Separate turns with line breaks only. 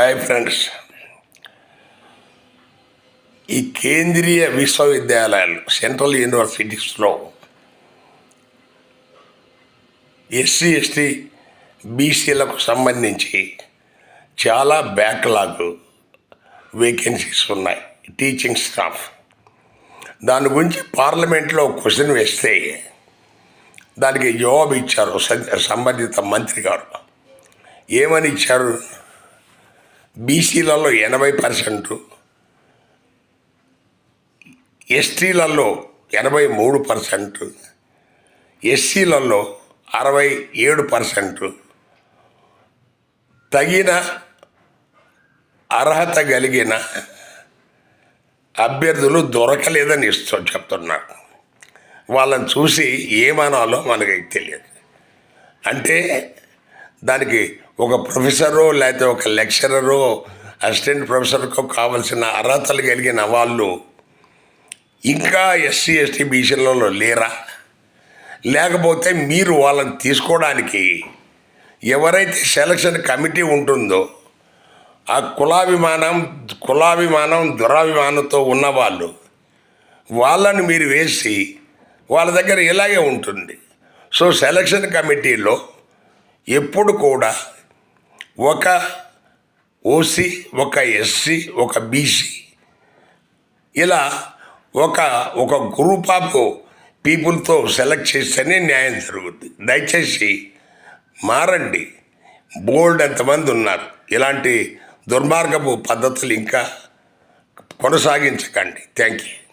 Hi friends. ఈ కేంద్రీయ విశ్వవిద్యాలయాలు సెంట్రల్ యూనివర్సిటీస్లో ఎస్సీ ఎస్టీ బీసీలకు సంబంధించి చాలా బ్యాక్లాగ్ వేకెన్సీస్ ఉన్నాయి. టీచింగ్ స్టాఫ్ దాని గురించి పార్లమెంట్లో క్వశ్చన్ వేస్తే దానికి జవాబు ఇచ్చారు సంబంధిత మంత్రి గారు. ఏమని ఇచ్చారు? బీసీలలో ఎనభై పర్సెంట్ ఎస్టీలలో ఎనభై మూడు పర్సెంట్ ఎస్సీలలో అరవై ఏడు పర్సెంట్. తగిన అర్హత కలిగిన అభ్యర్థులు దొరకలేదని ఇస్తూ చెప్తున్నారు వాళ్ళని చూసి ఏమనాలో మనకి తెలియదు. అంటే దానికి ఒక ప్రొఫెసరో లేకపోతే ఒక లెక్చరరు అసిస్టెంట్ ప్రొఫెసర్కో కావలసిన అర్హతలు కలిగిన వాళ్ళు ఇంకా ఎస్సీ ఎస్టీ బీసీలలో లేరా? లేకపోతే మీరు వాళ్ళని తీసుకోవడానికి ఎవరైతే సెలక్షన్ కమిటీ ఉంటుందో ఆ కులాభిమానం కులాభిమానం దురాభిమానంతో ఉన్నవాళ్ళు వాళ్ళని మీరు వేసి వాళ్ళ దగ్గర ఇలాగే ఉంటుంది. సో సెలక్షన్ కమిటీలో ఎప్పుడు కూడా ఒక ఓసీ ఒక ఎస్సీ ఒక బీసీ ఇలా ఒక ఒక గ్రూప్ ఆఫ్ పీపుల్తో సెలెక్ట్ చేస్తేనే న్యాయం జరుగుద్ది. దయచేసి మారండి. బోల్డ్ ఎంతమంది ఉన్నారు. ఇలాంటి దుర్మార్గపు పద్ధతులు ఇంకా కొనసాగించకండి. Thank you